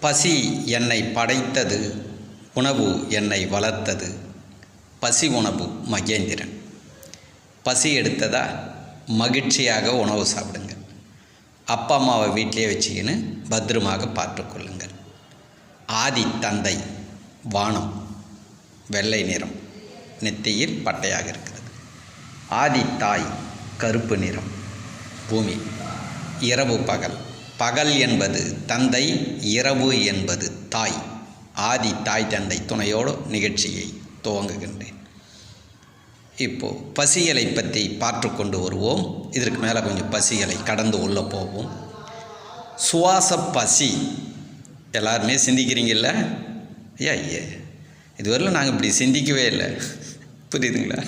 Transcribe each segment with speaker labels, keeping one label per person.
Speaker 1: பசி என்னை படைத்தது உணவு என்னை வளர்த்தது. பசி உணவு மகேந்திரன். பசி எடுத்ததா? மகிழ்ச்சியாக உணவு சாப்பிடுங்க அப்பா அம்மாவை வீட்டிலே வச்சுக்கின்னு பத்திரமாக பார்த்துக்கொள்ளுங்கள் ஆதி தந்தை வானம் வெள்ளை நிறம் நெத்தியில் பட்டையாக இருக்கிறது. ஆதி தாய் கருப்பு நிறம் பூமி இரவு பகல். பகல் என்பது தந்தை இரவு என்பது தாய். ஆதி தாய் தந்தை துணையோடு நிகழ்ச்சியை துவங்குகின்றேன். இப்போது பசியலை பற்றி பார்த்து கொண்டு வருவோம். இதற்கு மேலே கொஞ்சம் பசிகளை கடந்து உள்ளே போவோம். சுவாச பசி. எல்லாருமே சிந்திக்கிறீங்கல்ல? ஐயா ஐயே இதுவரையிலும் நாங்கள் இப்படி சிந்திக்கவே இல்லை. புரியுதுங்களா?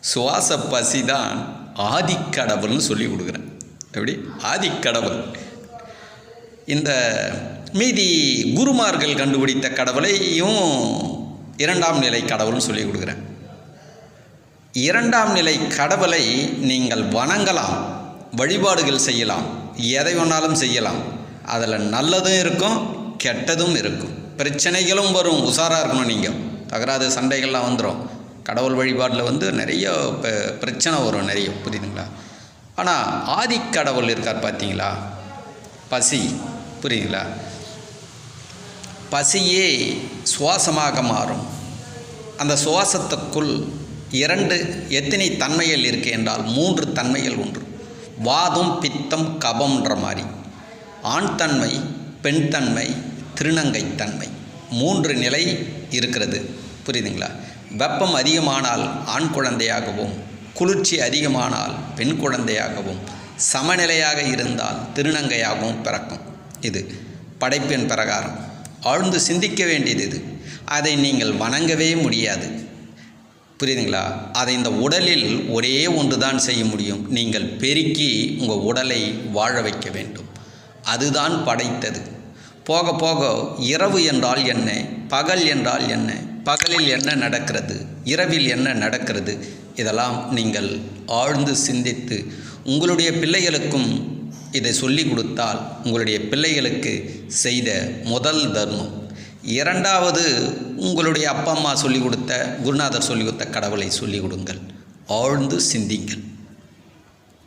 Speaker 1: சுவாச பசி தான் ஆதிக்கடவுள்னு சொல்லி கொடுக்குறேன். எப்படி? ஆதிக்கடவுள். இந்த மீதி குருமார்கள் கண்டுபிடித்த கடவுளையும் இரண்டாம் நிலை கடவுள்னு சொல்லி கொடுக்குறேன். இரண்டாம் நிலை கடவுளை நீங்கள் வணங்கலாம் வழிபாடுகள் செய்யலாம் எதை வேணாலும் செய்யலாம். அதில் நல்லதும் இருக்கும் கெட்டதும் இருக்கும். பிரச்சனைகளும் வரும் உஷாராக இருக்கணும் நீங்கள் தகராது சண்டைகள்லாம் வந்துடும் கடவுள் வழிபாட்டில் வந்து நிறைய பிரச்சனை வரும் நிறைய புரியுதுங்களா? ஆனால் ஆதிக்கடவுள் இருக்கார் பார்த்தீங்களா பசி. புரியுதுங்களா பசியே சுவாசமாக மாறும். அந்த சுவாசத்துக்குள் இரண்டு எத்தனை தன்மைகள் இருக்கு என்றால் மூன்று தன்மைகள் ஒன்று. வாதம் பித்தம் கபம்ன்ற மாதிரி. ஆண் தன்மை பெண் தன்மை திருநங்கை தன்மை. மூன்று நிலை இருக்கிறது. புரியுதுங்களா? வெப்பம் அதிகமானால் ஆண் குழந்தையாகவும் குளிர்ச்சி அதிகமானால் பெண் குழந்தையாகவும் சமநிலையாக இருந்தால் திருநங்கையாகவும் பிறக்கும். இது படைப்பின் பிரகாரம். ஆழ்ந்து சிந்திக்க வேண்டியது இது. அதை நீங்கள் வணங்கவே முடியாது. புரியுதுங்களா? அதை இந்த உடலில் ஒரே ஒன்று தான் செய்ய முடியும். நீங்கள் பெருக்கி உங்கள் உடலை வாழ வைக்க வேண்டும். அதுதான் படைத்தது. போக போக இரவு என்றால் என்ன? பகல் என்றால் என்ன? பகலில் என்ன நடக்கிறது? இரவில் என்ன நடக்கிறது? இதெல்லாம் நீங்கள் ஆழ்ந்து சிந்தித்து உங்களுடைய பிள்ளைகளுக்கும் இதை சொல்லி கொடுத்தால் உங்களுடைய பிள்ளைகளுக்கு செய்த முதல் தர்மம். இரண்டாவது உங்களுடைய அப்பா அம்மா சொல்லிக் கொடுத்த குருநாதர் சொல்லிக் கொடுத்த கடவுளை சொல்லிக் கொடுங்கள். ஆழ்ந்து சிந்திங்கள்.